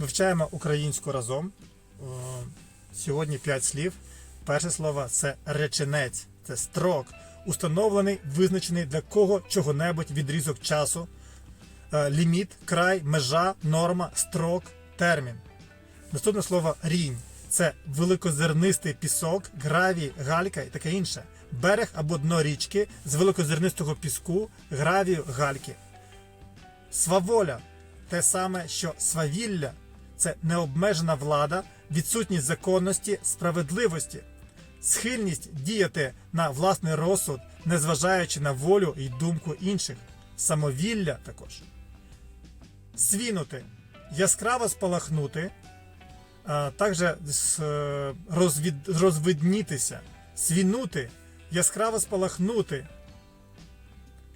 Вивчаємо українську разом. Е, Сьогодні 5 слів. Перше слово це реченець, це строк, установлений, визначений для кого чого-небудь відрізок часу, е, ліміт, край, межа, норма, строк, термін. Наступне слово рінь це великозернистий пісок, гравій, галька і таке інше. Берег або дно річки з великозернистого піску, гравію, гальки. Сваволя те саме, що свавілля це необмежена влада, відсутність законності, справедливості, схильність діяти на власний розсуд, незважаючи на волю і думку інших, самовілля також. Свінути яскраво спалахнути, а також е, розвід, розвиднітися, свінути, яскраво спалахнути,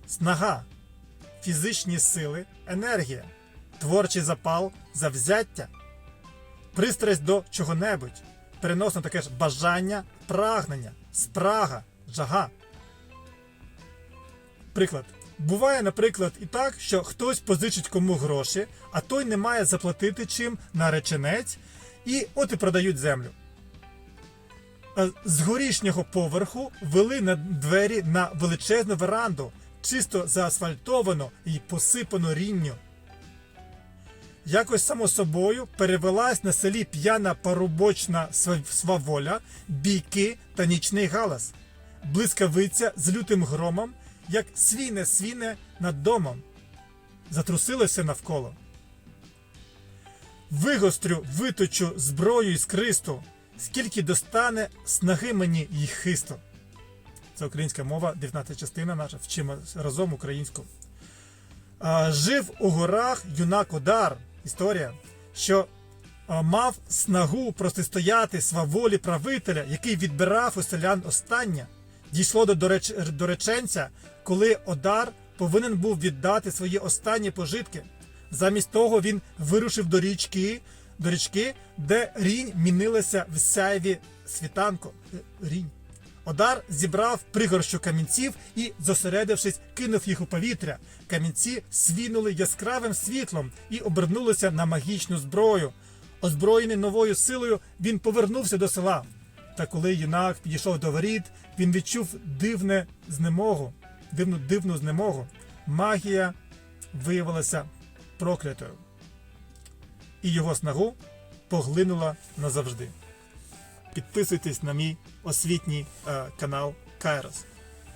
снага, фізичні сили, енергія, творчий запал, завзяття, пристрасть до чого-небудь, переносно таке ж бажання, прагнення, спрага, жага. Приклад. Буває, наприклад, і так, що хтось позичить кому гроші, а той не має заплатити чим на реченець, і от і продають землю. Е, З горішнього поверху вели на двері на величезну веранду, чисто заасфальтовану і посипану рінню. Якось само собою перевелась на селі п'яна парубочна сваволя, бійки та нічний галас, блискавиця з лютим громом, як свіне свіне над домом. Затрусилося навколо. Вигострю, виточу зброю іскристу, скільки достане снаги мені й хисту. Це українська мова, 19 частина наша, вчимо разом українську. Жив у горах юнак Одар, історія, що мав снагу протистояти сваволі правителя, який відбирав у селян остання. Дійшло до дореч- дореченця, коли Одар повинен був віддати свої останні пожитки. Замість того він вирушив до річки, до річки, де рінь мінилася в сяйві світанку. Е, Рінь. Одар зібрав пригорщу камінців і, зосередившись, кинув їх у повітря. Камінці свінули яскравим світлом і обернулися на магічну зброю. Озброєний новою силою, він повернувся до села. Та коли юнак підійшов до воріт, він відчув дивне знемогу, дивну дивну знемогу. Магія виявилася проклятою, і його снагу поглинула назавжди. Підписуйтесь на мій освітній е, канал Кайрос.